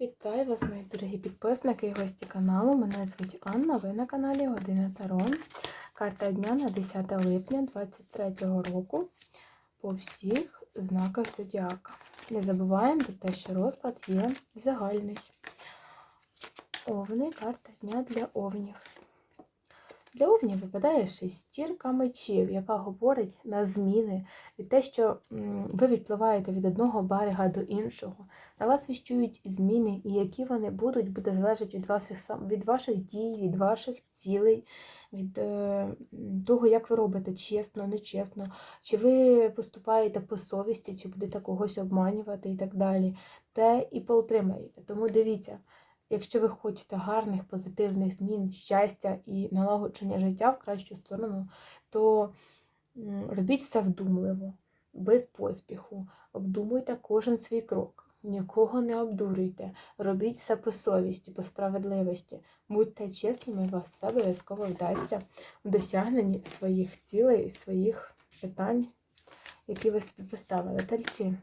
Вітаю вас, мої дорогі підписники і гості каналу. Мене звуть Анна, ви на каналі Година Таро. Карта дня на 10 липня 2023 року по всіх знаках Зодіака. Не забуваємо про те, що розклад є загальний. Овни, карта дня для овнів. Для овнів випадає шестірка мечів, яка говорить на зміни від те, що ви відпливаєте від одного берега до іншого. На вас віщують зміни, і які вони будуть, буде залежати від ваших від ваших дій, від ваших цілей, від е, того, як ви робите чесно, нечесно, чи ви поступаєте по совісті, чи будете когось обманювати і так далі. Те і поотримаєте. Тому дивіться. Якщо ви хочете гарних позитивних змін, щастя і налагодження життя в кращу сторону, то робіть все вдумливо, без поспіху. Обдумуйте кожен свій крок. Нікого не обдурюйте, робіть все по совісті, по справедливості. Будьте чесними, і вас все обов'язково вдасться в досягненні своїх цілей, своїх питань, які ви собі поставили. Тельці.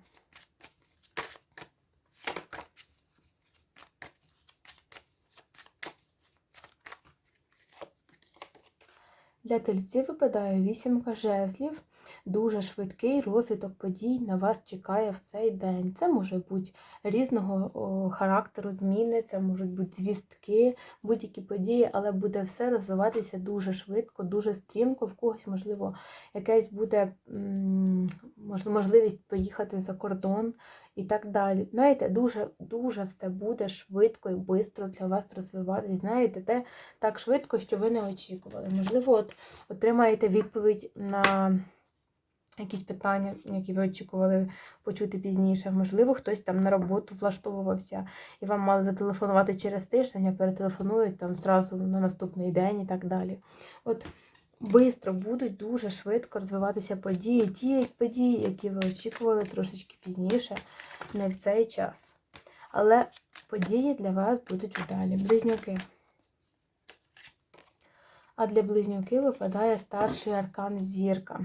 Для тельців випадає вісімка жезлів. Дуже швидкий розвиток подій на вас чекає в цей день. Це може бути різного характеру зміни, це можуть бути звістки, будь-які події, але буде все розвиватися дуже швидко, дуже стрімко. В когось, можливо, якась буде можливість поїхати за кордон і так далі. Знаєте, дуже, дуже все буде швидко і швидко для вас розвиватися. Знаєте, те так швидко, що ви не очікували. Можливо, от отримаєте відповідь на якісь питання, які ви очікували почути пізніше. Можливо, хтось там на роботу влаштовувався, і вам мали зателефонувати через тиждень, а перетелефонують там зразу на наступний день і так далі. От Бистро будуть дуже швидко розвиватися події, ті події, які ви очікували трошечки пізніше, не в цей час. Але події для вас будуть вдалі. Близнюки. А для близнюків випадає старший аркан зірка.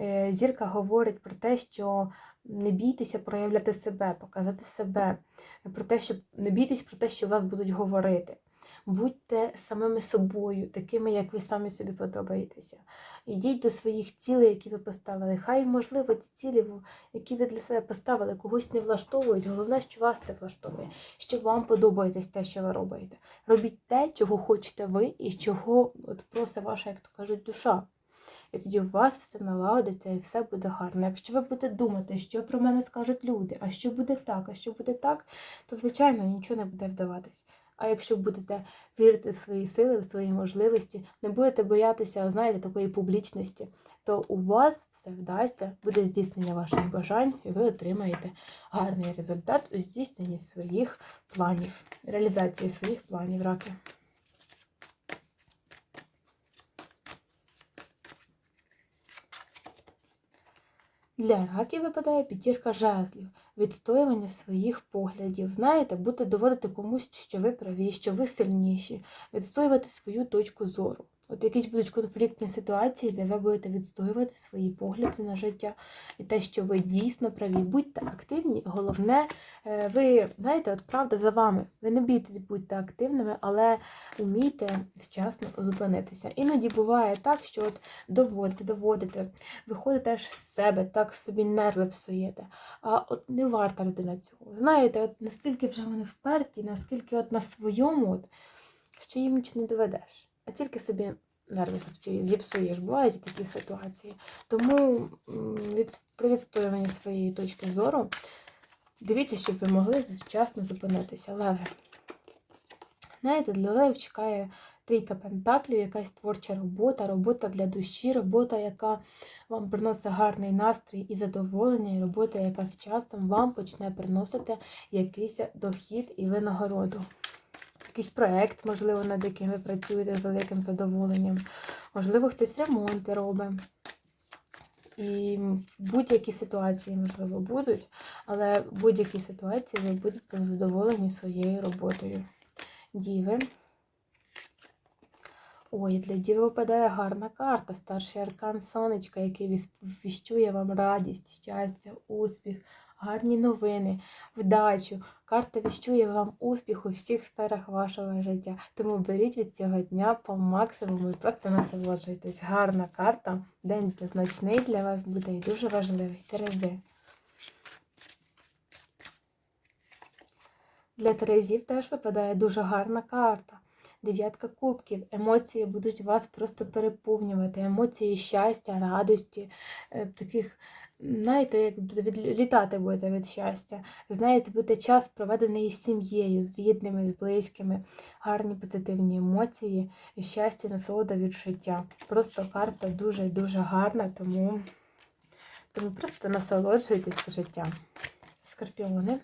Е, Зірка говорить про те, що не бійтеся проявляти себе, показати себе, про те, що не бійтесь про те, що вас будуть говорити. Будьте самими собою, такими, як ви самі собі подобаєтеся. Йдіть до своїх цілей, які ви поставили. Хай, можливо, ті цілі, які ви для себе поставили, когось не влаштовують. Головне, що вас це влаштовує, що вам подобається те, що ви робите. Робіть те, чого хочете ви, і чого от просить ваша, як то кажуть, душа. І тоді у вас все налагодиться і все буде гарно. Якщо ви будете думати, що про мене скажуть люди, а що буде так, а що буде так, то, звичайно, нічого не буде вдаватись. А якщо будете вірити в свої сили, в свої можливості, не будете боятися, знаєте, такої публічності, то у вас все вдасться, буде здійснення ваших бажань, і ви отримаєте гарний результат у здійсненні своїх планів, реалізації своїх планів раки. Для раків випадає п'ятірка жезлів, відстоювання своїх поглядів. Знаєте, бути доводити комусь, що ви праві, що ви сильніші, відстоювати свою точку зору. От якісь будуть конфліктні ситуації, де ви будете відстоювати свої погляди на життя і те, що ви дійсно праві. Будьте активні. Головне, е, ви знаєте, от правда за вами. Ви не бійтесь, будьте активними, але вмійте вчасно зупинитися. Іноді буває так, що от доводите, доводите, виходите аж з себе, так собі нерви псуєте. А от не варта людина цього. Знаєте, от наскільки вже вони вперті, наскільки от на своєму, от, що їм нічого не доведеш, а тільки собі нерви зіпсує- зіпсуєш. Бувають такі ситуації. Тому від, при відстоюванні своєї точки зору дивіться, щоб ви могли вчасно зупинитися. Леви. Знаєте, для лев чекає трійка пентаклів, якась творча робота, робота для душі, робота, яка вам приносить гарний настрій і задоволення, і робота, яка з часом вам почне приносити якийсь дохід і винагороду. Якийсь проєкт, можливо, над яким ви працюєте з великим задоволенням. Можливо, хтось ремонти робить. І будь-які ситуації, можливо, будуть, але в будь-якій ситуації ви будете задоволені своєю роботою. Діви. Ой, для діви випадає гарна карта, старший аркан сонечка, який віщує вам радість, щастя, успіх, гарні новини, вдачу. Карта віщує вам успіх у всіх сферах вашого життя. Тому беріть від цього дня по максимуму і просто насолоджуйтесь. Гарна карта. День значний для вас буде і дуже важливий. Терези. Для Терезів теж випадає дуже гарна карта. Дев'ятка кубків. Емоції будуть вас просто переповнювати. Емоції щастя, радості, е, таких, знаєте, як відлітати будете від щастя. Знаєте, буде час проведений із сім'єю, з рідними, з близькими, гарні позитивні емоції, і щастя, насолода від життя. Просто карта дуже-дуже гарна, тому, тому просто насолоджуйтесь життям. Скорпіони.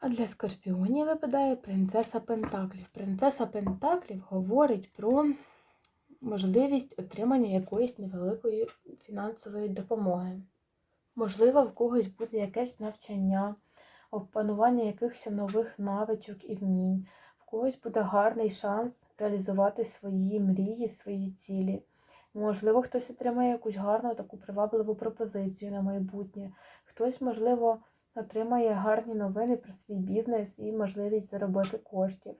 А для скорпіонів випадає принцеса Пентаклів. Принцеса Пентаклів говорить про можливість отримання якоїсь невеликої фінансової допомоги. Можливо, в когось буде якесь навчання, опанування якихось нових навичок і вмінь. В когось буде гарний шанс реалізувати свої мрії, свої цілі. Можливо, хтось отримає якусь гарну таку привабливу пропозицію на майбутнє. Хтось, можливо, отримає гарні новини про свій бізнес і можливість заробити коштів.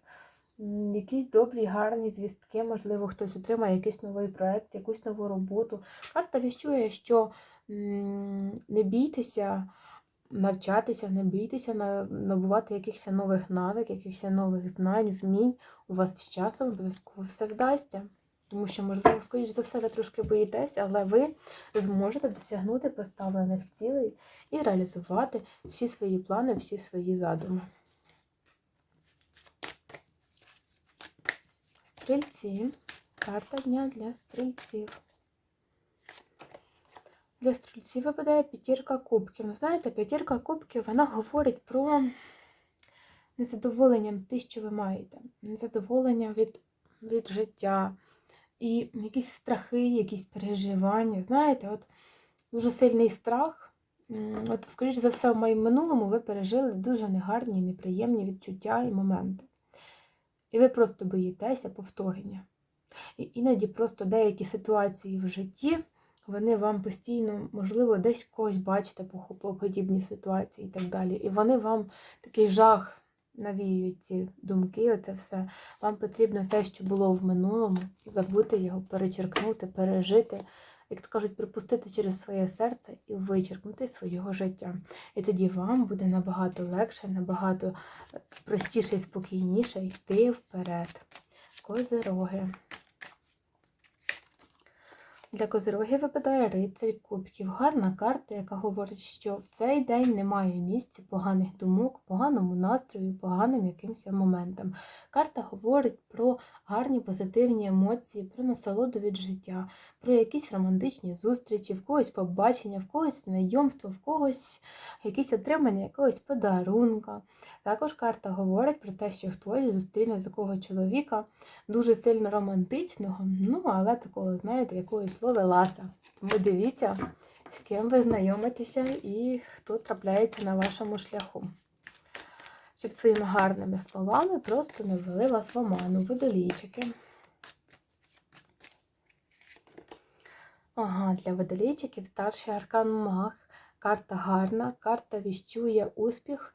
Якісь добрі, гарні звістки, можливо, хтось отримає якийсь новий проект, якусь нову роботу. Карта віщує, що не бійтеся навчатися, не бійтеся набувати якихось нових навик, якихось нових знань, вмінь. У вас з часом обов'язково все вдасться. Тому що, можливо, скоріш за все, ви трошки боїтесь, але ви зможете досягнути поставлених цілей і реалізувати всі свої плани, всі свої задуми. Стрільці. Карта дня для стрільців. Для стрільців випадає п'ятірка кубків. Ну, знаєте, п'ятірка кубків вона говорить про незадоволення те, що ви маєте, незадоволення від, від життя і якісь страхи, якісь переживання. Знаєте, от дуже сильний страх. От, скоріш за все, в моєму минулому ви пережили дуже негарні, неприємні відчуття і моменти. І ви просто боїтеся повторення. І іноді просто деякі ситуації в житті, вони вам постійно, можливо, десь когось бачите по, по подібні ситуації і так далі. І вони вам такий жах навіюють ці думки, оце все. Вам потрібно те, що було в минулому, забути його, перечеркнути, пережити, як то кажуть, пропустити через своє серце і вичеркнути свого життя. І тоді вам буде набагато легше, набагато е, простіше і спокійніше йти вперед. Козироги. Для козирогів випадає рицарь кубків. Гарна карта, яка говорить, що в цей день немає місця поганих думок, поганому настрою, поганим якимось моментам. Карта говорить про гарні позитивні емоції, про насолоду від життя, про якісь романтичні зустрічі, в когось побачення, в когось знайомство, в когось якісь отримання якогось подарунка. Також карта говорить про те, що хтось зустріне такого чоловіка дуже сильно романтичного, ну але такого, знаєте, якогось ловеласа. Тому дивіться, з ким ви знайомитеся і хто трапляється на вашому шляху. Щоб своїми гарними словами просто не ввели вас в оману, водолійчики. Ага, для водолійчиків старший аркан маг. Карта гарна, карта віщує успіх,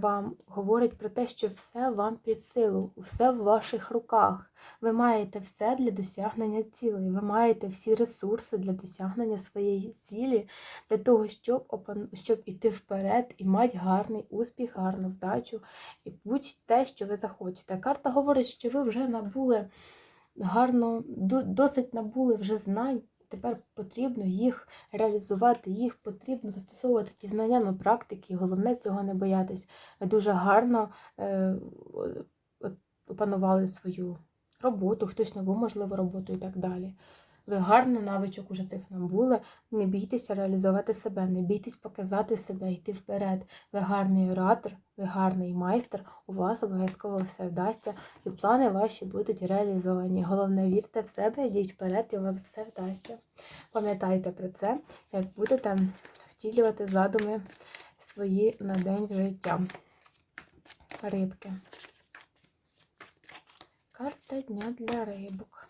вам говорить про те, що все вам під силу, все в ваших руках. Ви маєте все для досягнення цілей, ви маєте всі ресурси для досягнення своєї цілі, для того, щоб, щоб іти вперед і мати гарний успіх, гарну вдачу і будь-те, що ви захочете. Карта говорить, що ви вже набули гарно, досить набули вже знань. Тепер потрібно їх реалізувати, їх потрібно застосовувати ті знання на практиці. Головне цього не боятись. Ви дуже гарно е, опанували свою роботу, хтось нову, можливо, роботу і так далі. Ви гарно навичок уже цих набули. Не бійтеся реалізувати себе, не бійтесь показати себе, йти вперед. Ви гарний оратор, ви гарний майстер, у вас обов'язково все вдасться, і плани ваші будуть реалізовані. Головне, вірте в себе, йдіть вперед, і у вас все вдасться. Пам'ятайте про це, як будете втілювати задуми свої на день життя. Рибки. Карта дня для рибок.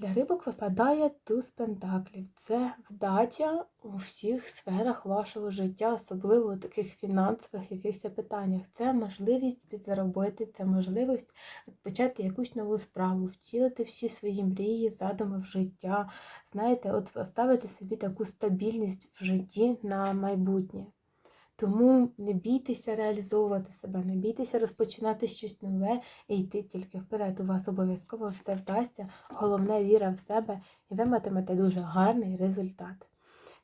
Для рибок випадає туз пентаклів. Це вдача у всіх сферах вашого життя, особливо у таких фінансових якихось питаннях. Це можливість підзаробити, це можливість розпочати якусь нову справу, втілити всі свої мрії, задуми в життя. Знаєте, от поставити собі таку стабільність в житті на майбутнє. Тому не бійтеся реалізовувати себе, не бійтеся розпочинати щось нове і йти тільки вперед. У вас обов'язково все вдасться. Головне віра в себе, і ви матимете дуже гарний результат.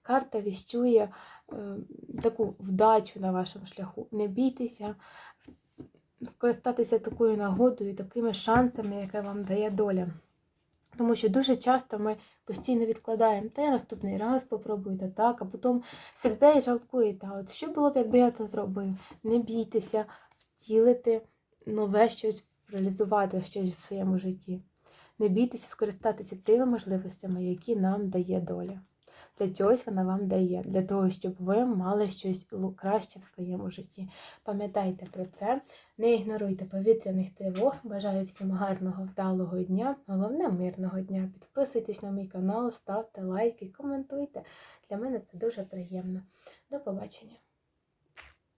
Карта віщує е, таку вдачу на вашому шляху. Не бійтеся скористатися такою нагодою, такими шансами, яке вам дає доля. Тому що дуже часто ми постійно відкладаємо, я наступний раз попробую, та так, а потім сидите і жалкуєте. А от що було б, якби я це зробив? Не бійтеся втілити нове щось, реалізувати щось в своєму житті. Не бійтеся скористатися тими можливостями, які нам дає доля. Для чогось вона вам дає, для того, щоб ви мали щось краще в своєму житті. Пам'ятайте про це, не ігноруйте повітряних тривог. Бажаю всім гарного, вдалого дня, головне мирного дня. Підписуйтесь на мій канал, ставте лайки, коментуйте. Для мене це дуже приємно. До побачення!